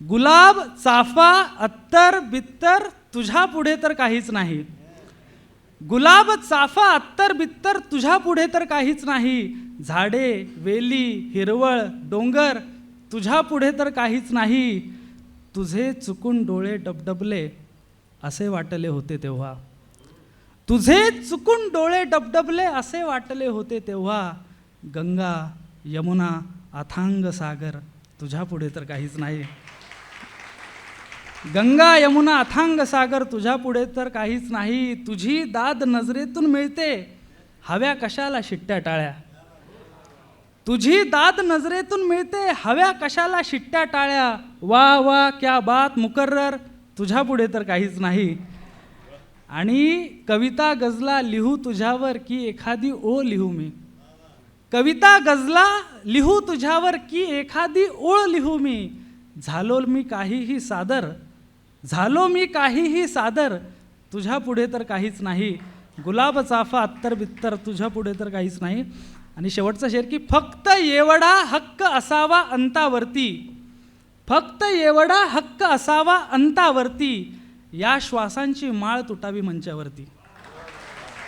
गुलाब चाफा अत्तर बित्तर तुझ्या पुढे तर काहीच नाही. गुलाब चाफा अत्तर बित्तर तुझ्या पुढे तर काहीच नाही. झाडे वेली हिरवळ डोंगर तुझ्या पुढे तर काहीच नाही. तुझे चुकून डोळे डबडबले असे वाटले होते तेव्हा. तुझे चुकून डोळे डबडबले असे वाटले होते तेव्हा. गंगा यमुना अथांग सागर तुझ्या पुढे तर काहीच नाही. गंगा यमुना अथांग सागर तुझ्या पुढे तर काहीच नाही. तुझी दाद नजरेतून मिळते. हव्या कशाला शिट्ट्या टाळ्या? तुझी दाद नजरेतून मिळते. हव्या कशाला शिट्ट्या टाळ्या? वा वा क्या बात मुकर्रर. तुझ्या पुढे तर काहीच नाही. आणि कविता गजला लिहू तुझ्यावर की एखादी ओ लिहू मी? कविता गजला लिहू तुझ्यावर की एखादी ओळ लिहू मी? झालो मी काहीही सादर झालो मी काहीही सादर तुझ्या पुढे तर काहीच नाही. गुलाब चाफा अत्तर बित्तर तुझ्या पुढे तर काहीच नाही. आणि शेवटचा शेर की फक्त एवढा हक्क असावा अंतावरती. फक्त एवढा हक्क असावा अंतावरती. या श्वासांची माळ तुटावी मंचावरती.